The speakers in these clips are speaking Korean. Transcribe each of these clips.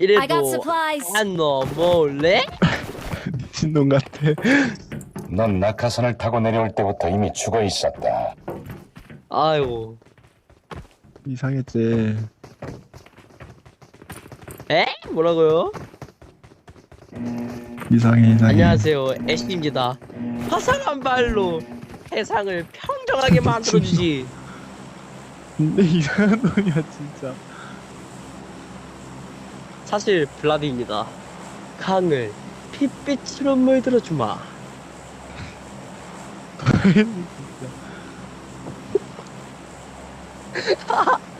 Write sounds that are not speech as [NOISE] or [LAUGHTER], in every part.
I got 이래도 supplies. 안 넘어올래? [LAUGHS] 신동 같아. 넌 낙하산을 타고 내려올 때부터 이미 죽어 있었다. 아이고 이상했지. 에? 뭐라고요? 이상해, 이상해. 안녕하세요 애쉬입니다 화살 한 발로 세상을 평정하게 만들어주지 [LAUGHS] 근데 이상한 놈이야, 진짜. 사실 블라디입니다 강을 핏빛으로 물들어주마. [LAUGHS]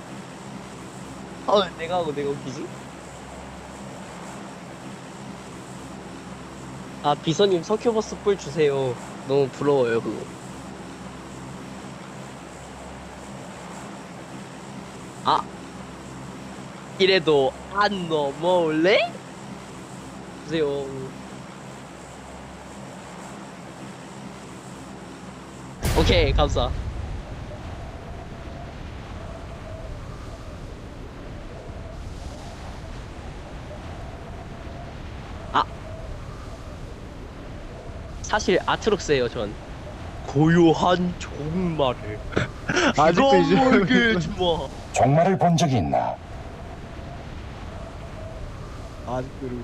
아 내가 하고 내가 웃기지? 아 비서님 석큐버스 뿔 주세요 너무 부러워요 그거 이래도 안 넘어올래? 주세요 오케이 감사 사실 아트록스예요 전 고요한 종말을 [LAUGHS] 아직도 이제. [LAUGHS] 종말을 본 적이 있나? 아직도 이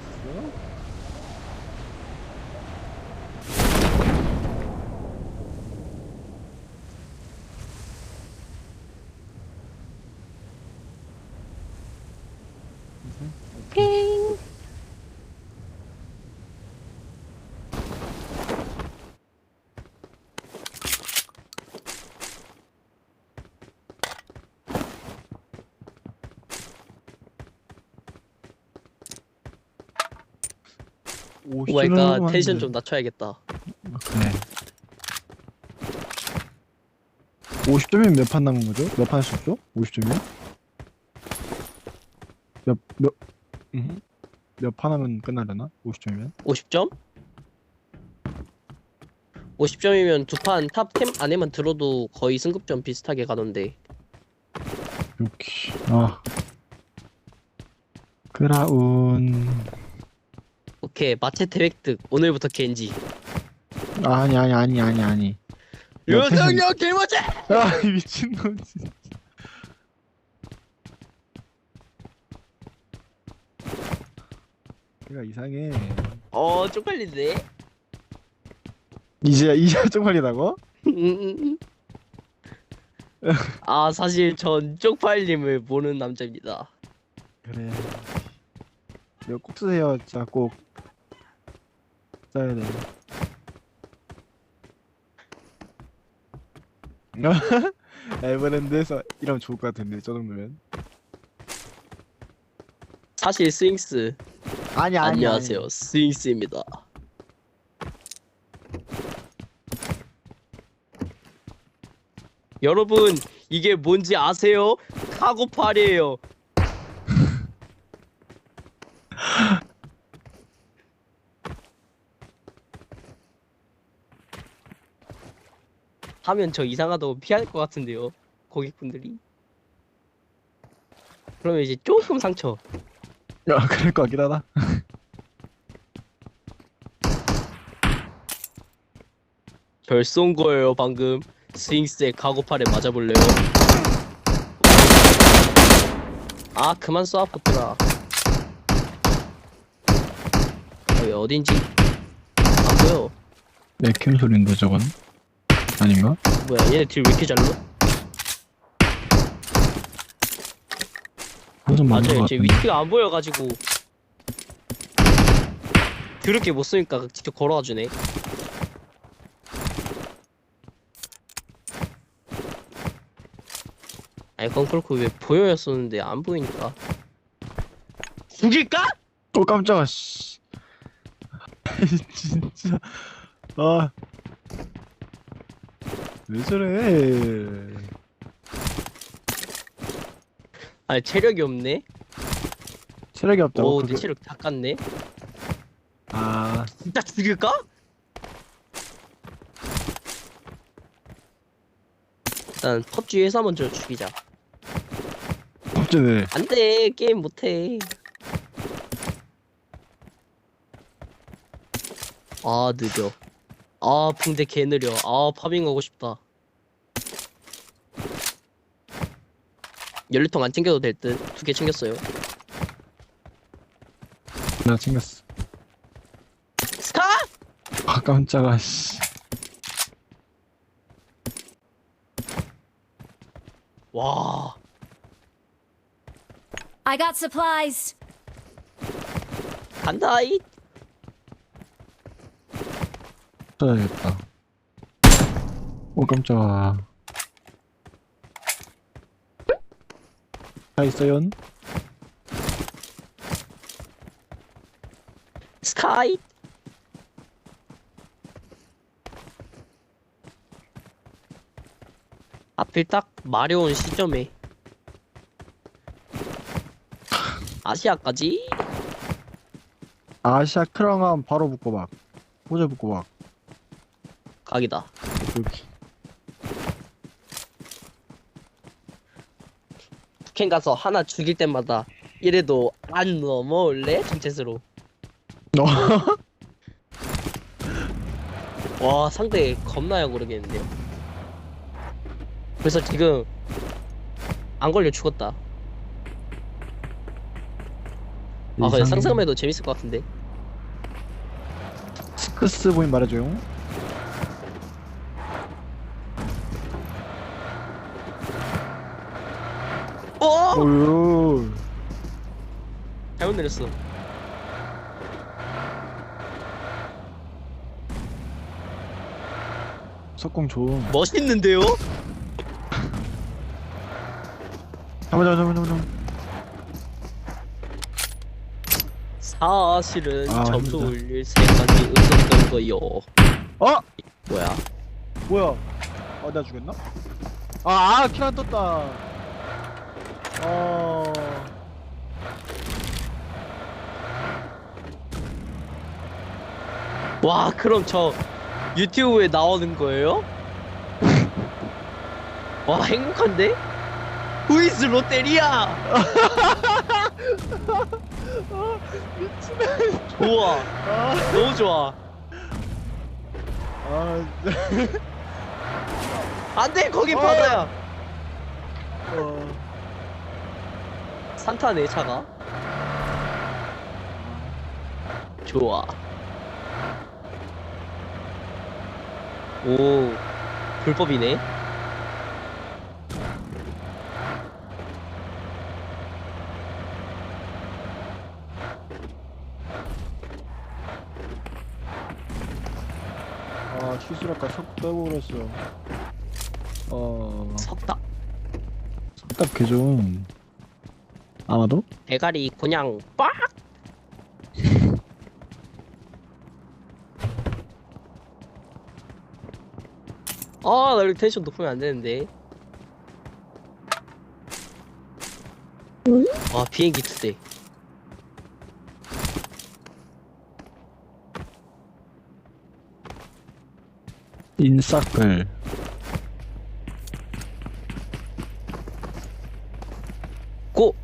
있어? 오마이갓 텐션 좀 낮춰야겠다 그래. 50점이면 몇 판 남은 거죠? 몇판 하셨죠? 50점이면? 몇, 몇, 음? 몇판 하면 끝나려나? 50점이면? 50점? 50점이면 두 판 탑10 안에만 들어도 거의 승급점 비슷하게 가던데 여기. 아. 그라운. 오케이 마체테 획득 오늘부터 겐지 아니, 아니, 아니, 아니, 아니. 야, 여성력 개모제 아, 이 미친놈, 진짜. 걔가 이상해. 어 쪽팔린데 이제, 이제 쪽팔리다고? 아 사실 전 쪽팔림을 모르는 남자입니다 그래. 이거 꼭 쓰세요, 진짜 꼭. 써야 돼. [LAUGHS] 에버랜드에서 이러면 좋을 것 같은데, 저 정도면. 사실 스윙스 아니, 아니. 안녕하세요 스윙스입니다 여러분 이게 뭔지 아세요? 카고팔이에요 하면 저 이상하다고 피할 것 같은데요 고객분들이 그러면 이제 조금 상처 야, 그럴 것 같긴 하다. [LAUGHS] 별 쏜 거예요 방금 스윙스의 카고팔에 맞아볼래요? 아 그만 쏴 포트라 여기 어딘지 안 보여 맥캠 소리인데, 저건? 아닌가? 뭐야 얘네 딜 왜 이렇게 잘 넣어? 한점 맞은 맞아요 것제 같은데. 위치가 안 보여가지고 그렇게 못 쏘니까 직접 걸어와 주네 아니 그건 그렇고 왜 보여야 쏘는데 안 보이니까 죽일까? 어 깜짝아 씨 [LAUGHS] 진짜 아 왜 저래 아 체력이 없네. 체력이 없다고 오, 내 그게- 체력 다 깠네. 아 진짜 죽일까? 일단 펍지 회사 먼저 죽이자. 갑자기 안돼 게임 못해. 아 느려. 아 붕대 개 느려. 아 파밍 하고 싶다. 연료통 안 챙겨도 될 듯. 두 개 챙겼어요. 나 챙겼어 스카! 아 깜짝아 씨 와. I got supplies. 간다 이. 써야겠다 오 깜짝아 다 있어요? 스카이. 하필 딱 마려운 시점에 아시아까지? 아시아 크랑함 바로 묶어봐 호재 묶어봐 여기 북한 가서 하나 죽일 때마다 이래도 안 넘어올래? 정체스로. 너 와 상대 겁나요 모르겠는데요. 그래서 지금 안 걸려 죽었다. 아 근데 상상만 해도 재밌을 것 같은데. 스크스 보인 말해줘요 어! 오유 잘못 내렸어. 석공 좋음 멋있는데요? 잠깐만 잠깐만 잠깐만 사실은 아, 점수 힘들다. 올릴 생각이 없었던 거요. 어? 뭐야? 뭐야 아 내가 죽였나? 아, 아 키안 떴다 와 그럼 저 유튜브에 나오는 거예요? [LAUGHS] 와 행복한데? 후이스 롯데리아! 좋아 아, 너무 좋아 아 진짜 안돼 거기 어. 바다야 어... 산타 내 차가 좋아 오 불법이네. 아 실수랄까 석 빼버렸어. 어... 석다. 석답 개좀 아마도? 대가리 그냥 빡 아, 나 이렇게 텐션 높으면 안 되는데. 아, 비행기 두 대. 인싸클 고!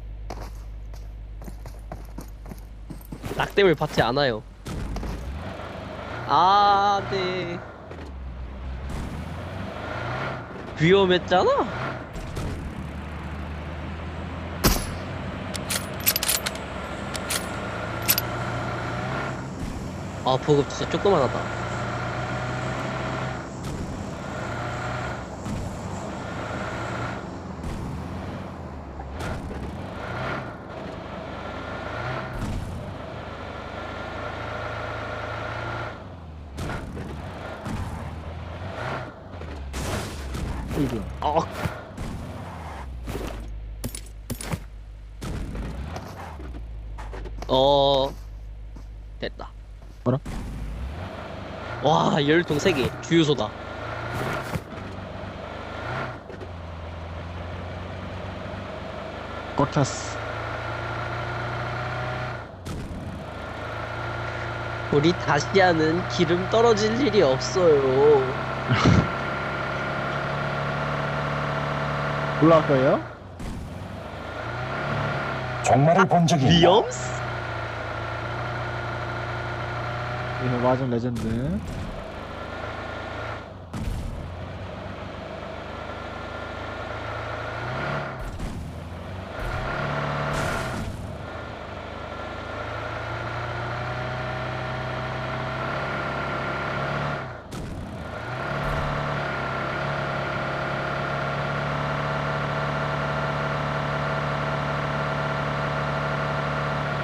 낙뎀을 받지 않아요. 아, 네. 위험했잖아? 아, 보급 진짜 조그만하다. 아, 어. 됐다. 뭐라? 와 열통 3개 주유소다. 꽉 찼어. 우리 다시아는 기름 떨어질 일이 없어요 [LAUGHS] 올라갈 거예요? 종말을 본 적이 있나? 위험스? 예, 마전 레전드.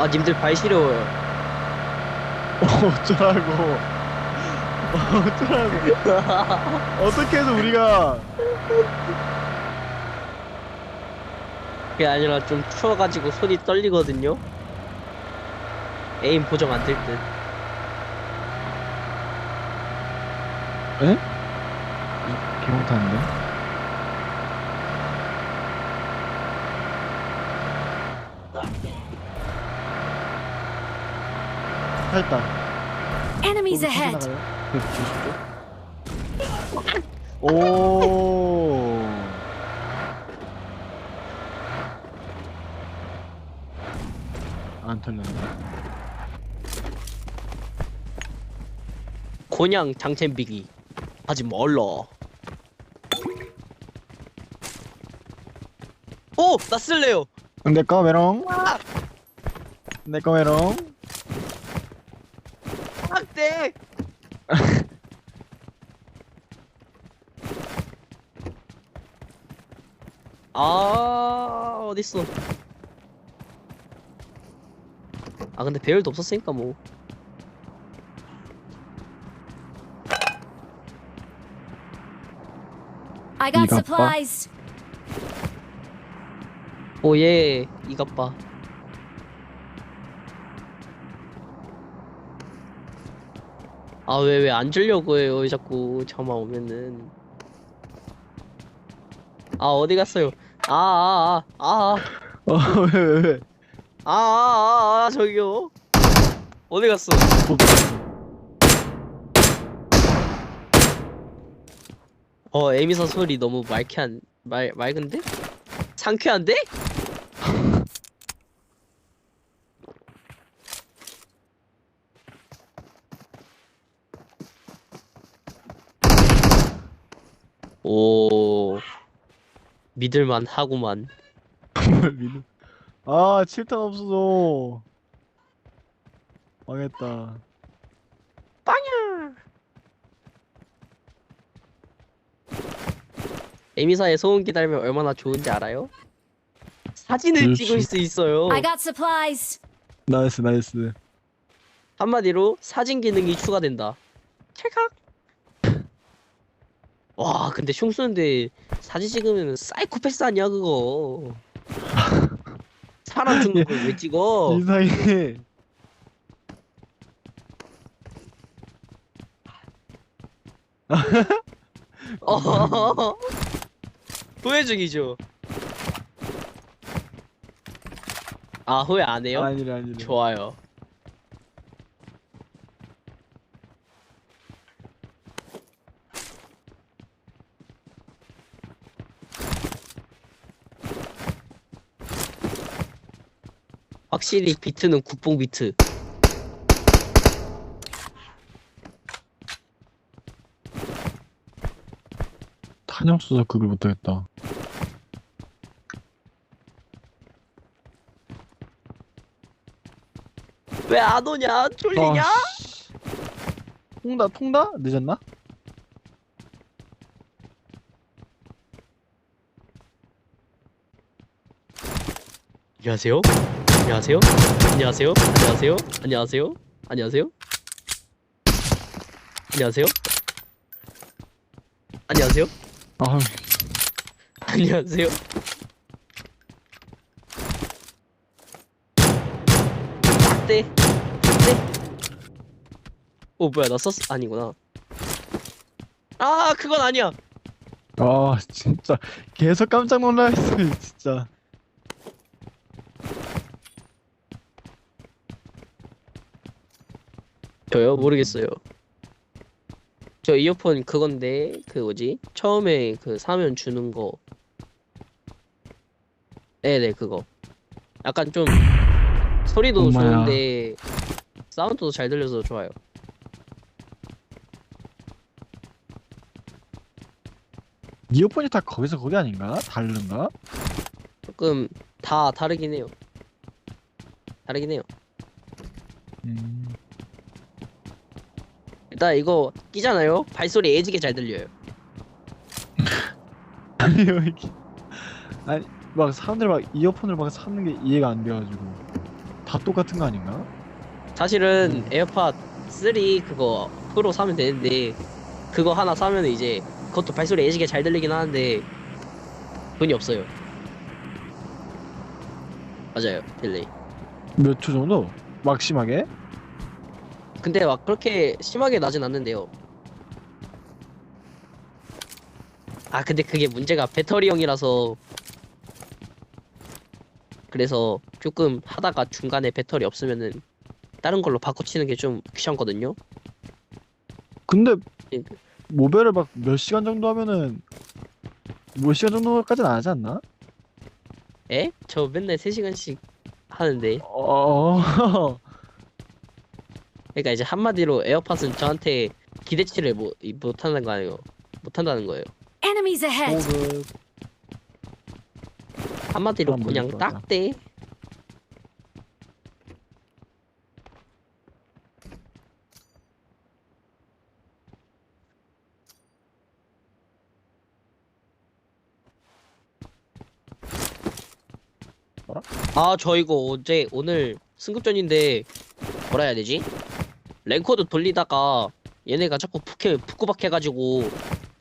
아 님들 발 시려워요 [LAUGHS] 어쩌라고. 어쩌라고. 어떻게 해서 우리가 그게 아니라 좀 추워가지고 손이 떨리거든요 에임 보정 안 될 듯. 기공 타는데? 타 있다. Enemies 거기 ahead! 나가요? 오. 안 털렸네. 곤양 장첸비기 하지 말라 오! 나 쓸래요 내꺼 메롱. 내꺼 메롱. 안돼 아 어딨어? 아 근데 배열도 없었으니까 뭐. I got 봐. supplies! 오예. 이것 봐 아 왜 왜 안 주려고 해요 왜 자꾸. 저만 오면은. 아 어디 갔어요 아아아아아아아아 아, 아, 어, 왜, 왜, 왜? 아, 아, 아, 저기요. 어디 갔어? 어 에미사 소리 너무 맑게 한 말 맑은데? 상쾌한데 믿을만 하구만 뭘 믿음. 아, 7탄 없어서. 망했다. 빵야 에미사의 소음기 달면 얼마나 좋은지 알아요? 사진을 그렇지. 찍을 수 있어요 I got supplies! 나이스, 나이스. 한마디로 사진 기능이 추가된다 찰칵 와 근데 흉 쏘는데 사진 찍으면 사이코패스 아니야 그거 사람 죽는 걸 왜 찍어 이상해. 어 [LAUGHS] 후회 중이죠 아 후회 안 해요? 아니래, 아니래. 좋아요 확실히 비트는 국뽕 비트 탄이 없어서 그걸 못하겠다. 왜 안 오냐 졸리냐? 아, 씨. 통다, 통다? 늦었나? 안녕하세요 안녕하세요 안녕하세요 안녕하세요 안녕하세요 안녕하세요 안녕하세요 안녕하세요 아, 안녕하세요 떼. 떼. 오 뭐야 나 썼어 아니구나. 아 그건 아니야. 아 진짜 계속 깜짝 놀라했어 진짜. 저요 모르겠어요. 저 이어폰 그건데 그 뭐지 처음에 그 사면 주는 거. 네네 그거. 약간 좀 소리도 엄마야. 좋은데 사운드도 잘 들려서 좋아요. 이어폰이 다 거기서 거기 아닌가? 다른가? 조금 다 다르긴 해요. 다르긴 해요. 음. 일단 이거 끼잖아요. 발소리 애지게 잘 들려요. [LAUGHS] 아니요 이게 아니 막 사람들 막 이어폰을 막 사는 게 이해가 안 돼가지고 다 똑같은 거 아닌가? 사실은 에어팟 3 그거 프로 사면 되는데 그거 하나 사면 이제 그것도 발소리 애지게 잘 들리긴 하는데 돈이 없어요. 맞아요, 딜레이. 몇 초 정도? 막 심하게? 근데 막 그렇게 심하게 나진 않는데요. 아 근데 그게 문제가 배터리형이라서 그래서 조금 하다가 중간에 배터리 없으면은 다른 걸로 바꿔치는 게 좀 귀찮거든요. 근데 예. 모벨을 막몇 시간 정도 하면은 몇 시간 정도까지는 안 하지 않나? 에? 저 맨날 3시간씩 하는데 어 [LAUGHS] 그러니까 이제 한마디로 에어팟은 저한테 기대치를 못, 못한다는 거 아니에요 못한다는 거예요 Enemies ahead! 호그 한마디로 그냥. 딱대 뭐라? 아저 이거 어제 오늘 승급전인데 뭐라 해야 되지? 랭커드 돌리다가 얘네가 자꾸 푸케 푸꾸박 해가지고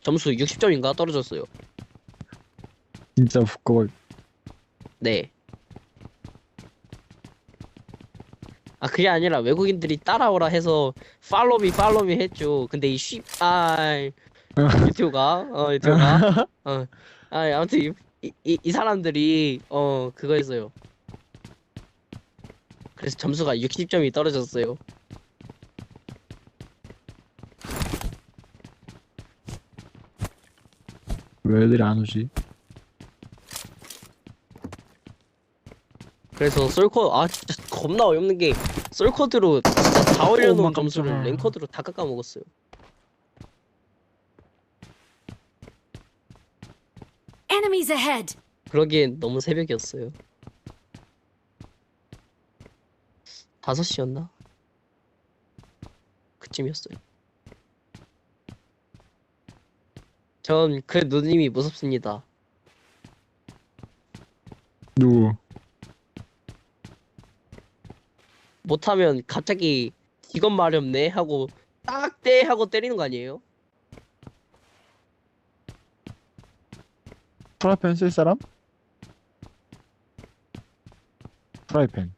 점수 60점인가 떨어졌어요 진짜 부끄러워 네. 아 그게 아니라 외국인들이 따라오라 해서 팔로미 팔로미 했죠. 근데 이 쉬, 아 [LAUGHS] 유튜브가 어 유튜브가 어 아, 아무튼 이, 이, 이- 이 사람들이 어 그거 했어요. 그래서 점수가 60점이 떨어졌어요. 왜 애들이 안 오지? 그래서 솔코 아 진짜 겁나 어이없는 게 솔코드로 진짜 다 올려놓은 어머, 점수를 깜짝아. 랭커드로 다 깎아 먹었어요. Enemies ahead! 그러기엔 너무 새벽이었어요. 5시였나? 그쯤이었어요. 전 그 누님이 무섭습니다. 누구? 못하면 갑자기 직업 마렵네 하고 딱대 하고 때리는 거 아니에요? 프라이팬 쓸 사람? 프라이팬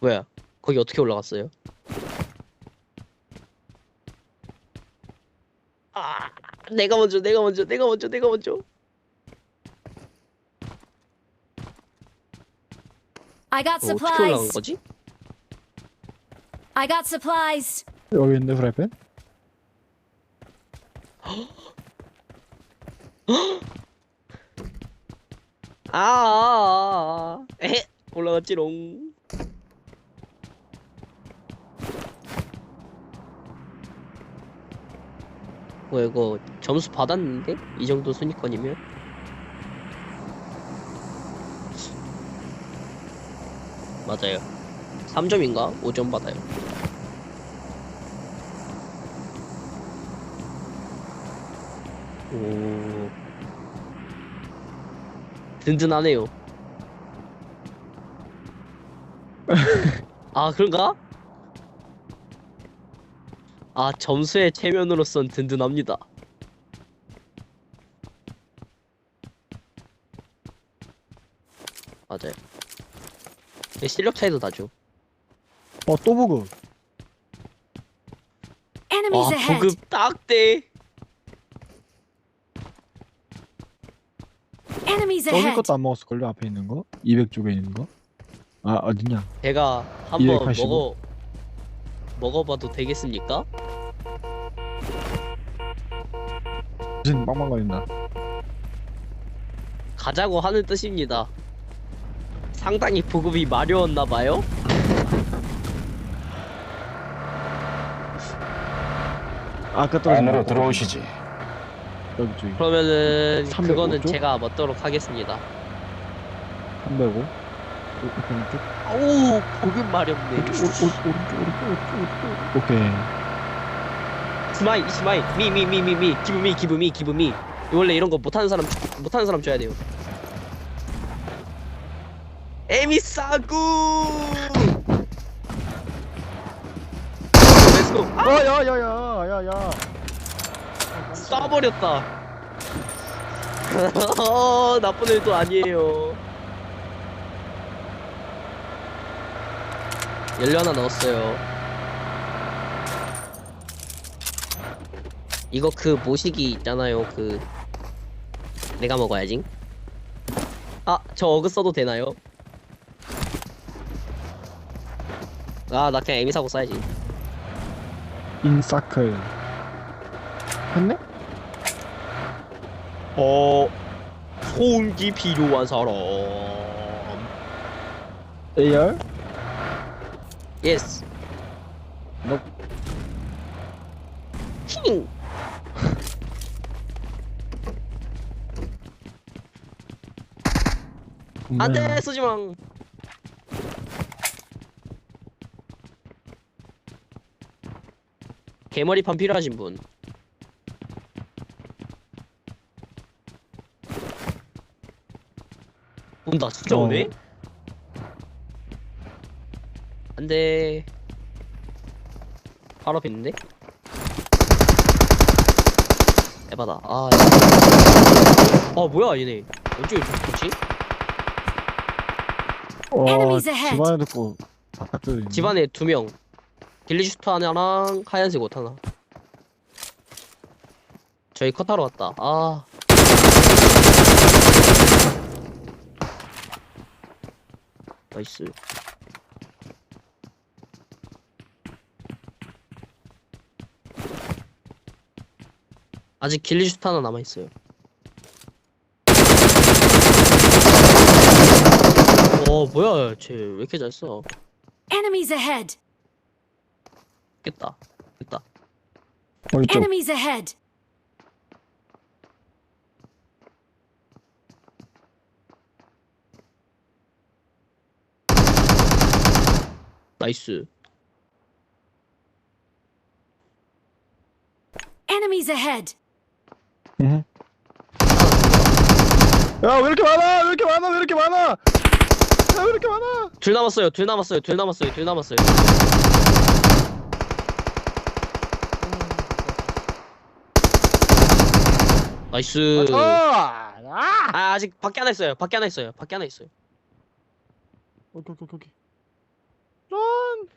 뭐야? 거기 어떻게 올라갔어요? 내가 먼저, 내가 먼저, 내가 먼저, 내가 먼저. I got 어, 어떻게 올라간 supplies! 거지? I got supplies! 여기 있는데 프라이팬? [GASPS] 아, 아, 아, 아. 에헤, 올라갔지롱. 뭐 이거 점수 받았는데? 이 정도 순위권이면? 맞아요. 3점인가? 5점 받아요. 오. 든든하네요. [LAUGHS] 아, 그런가? 아, 점수의 체면으로선 든든합니다. 맞아요. 실력 차이도 나죠. 어 또 보급 Enemies 와 ahead. 보급 딱대 저기. 것도 안 먹었을걸요 앞에 있는 거? 200 쪽에 있는 거? 아 어딨냐 제가 한번 285. 먹어 먹어봐도 되겠습니까? 무슨 빵빵 거린다. 가자고 하는 뜻입니다. 상당히 보급이 마려웠나봐요. 아까 떨어진 안으로 거. 들어오시지. 여기 그러면은 305 그거는 쪽? 제가 먹도록 하겠습니다. 305 이렇게 오른쪽 오 보급 마렵네. 오른쪽 오른쪽 오른쪽 오른쪽 오른쪽 오케이. 스마일 스마일. 미미미미미. 기브미 기브미 기브미. 원래 이런 거 못하는 사람 못하는 사람 줘야 돼요. 에미사구! 렛츠고 어 야야야야야. 쏴버렸다. [LAUGHS] 어, 나쁜 일도 아니에요 연료 하나 넣었어요 이거 그 모시기 있잖아요 그 내가 먹어야지 아 저 어그 써도 되나요? 아 나 그냥 에미 사고 써야지 인사클 했네? 어 소음기 필요한 사람 AR? 예스 너 킹 안돼 쏘지마 개머리판 필요하신 분. 온다 진짜 어. 오네 안돼 바로 있는데 에바다 아 야. 아 뭐야 얘네 왼쪽에 좋지 Enemies ahead. 집안에 듣고 바깥에 있네 집안에 두 명. 딜리슈트 하나랑 하얀색 옷 하나. 저희 컷하러 왔다. 아. 나이스. 아직 길리슈트 하나 남아 있어요. 어 뭐야 쟤 왜 이렇게 잘 써? Enemies ahead. 깼다. 됐다. 어디 쪽 Enemies ahead. 나이스. Enemies ahead. 야 왜 이렇게 많아 왜 이렇게 많아 왜 이렇게 많아 야 왜 이렇게 많아 둘 남았어요. 둘 남았어요. 둘 남았어요. 둘 남았어요. 나이스. 아! 아! 아 아직 밖에 하나 있어요. 밖에 하나 있어요. 밖에 하나 있어요. 오케이 오케이 오케이 런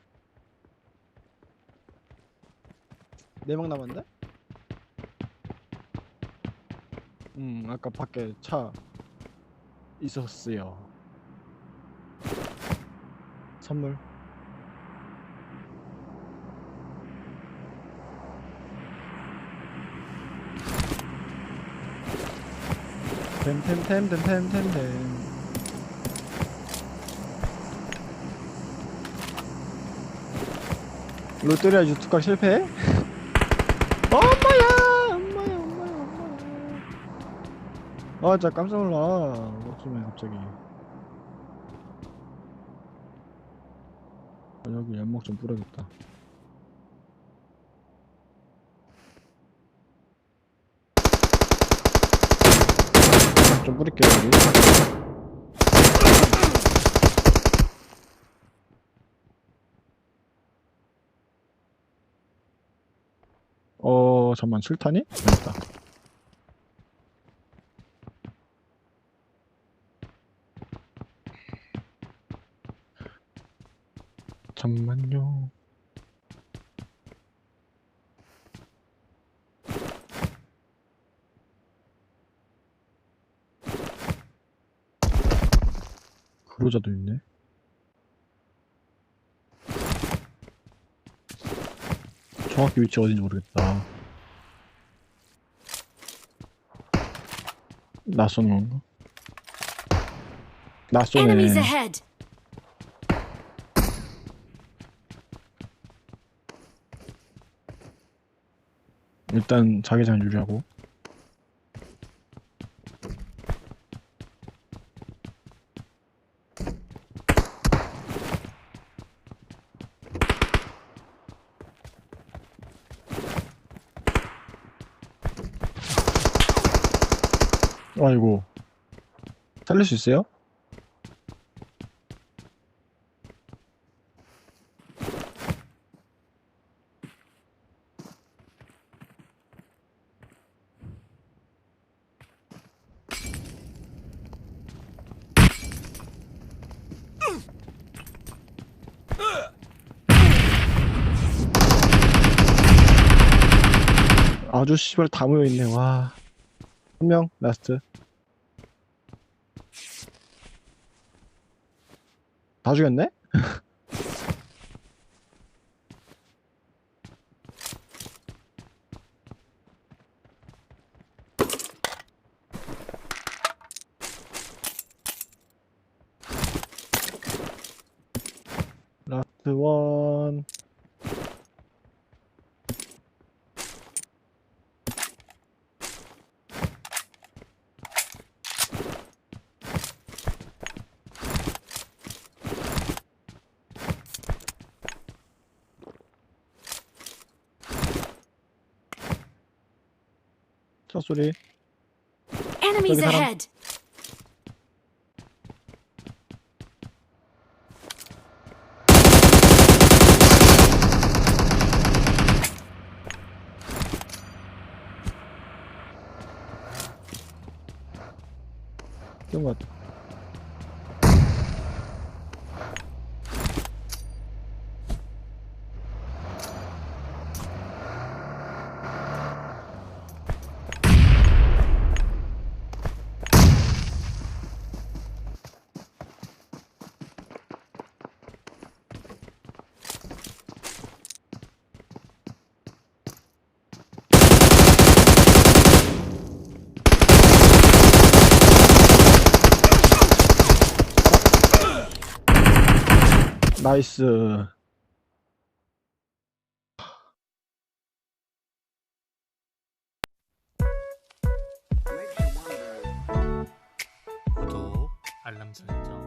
네명 남았는데? 음 아까 밖에 차 있었어요. 선물. 템템템템템템템. 롯데리아 유튜브 각 실패? 엄마야! 엄마야, 엄마야, 엄마야. 아, 진짜 깜짝 놀라. 어쩌면 갑자기. 아, 여기 연목 좀 뿌려야겠다. 좀 뿌릴게요, 여기. 어, 잠만, 7탄이? 됐다. 잠만요. 그로자도 있네. 정확히 위치 어딘지 모르겠다. 낯선 건가? 낯선네. Ahead! 일단 자기장 유리하고. 살릴 수 있어요? 아주 씨발 다 모여있네, 와. 한 명, 라스트. 다 죽였네? 라스트 원. 차 소리. Enemies 사람. ahead! 뜬것 나이스. 구독, 알람 설정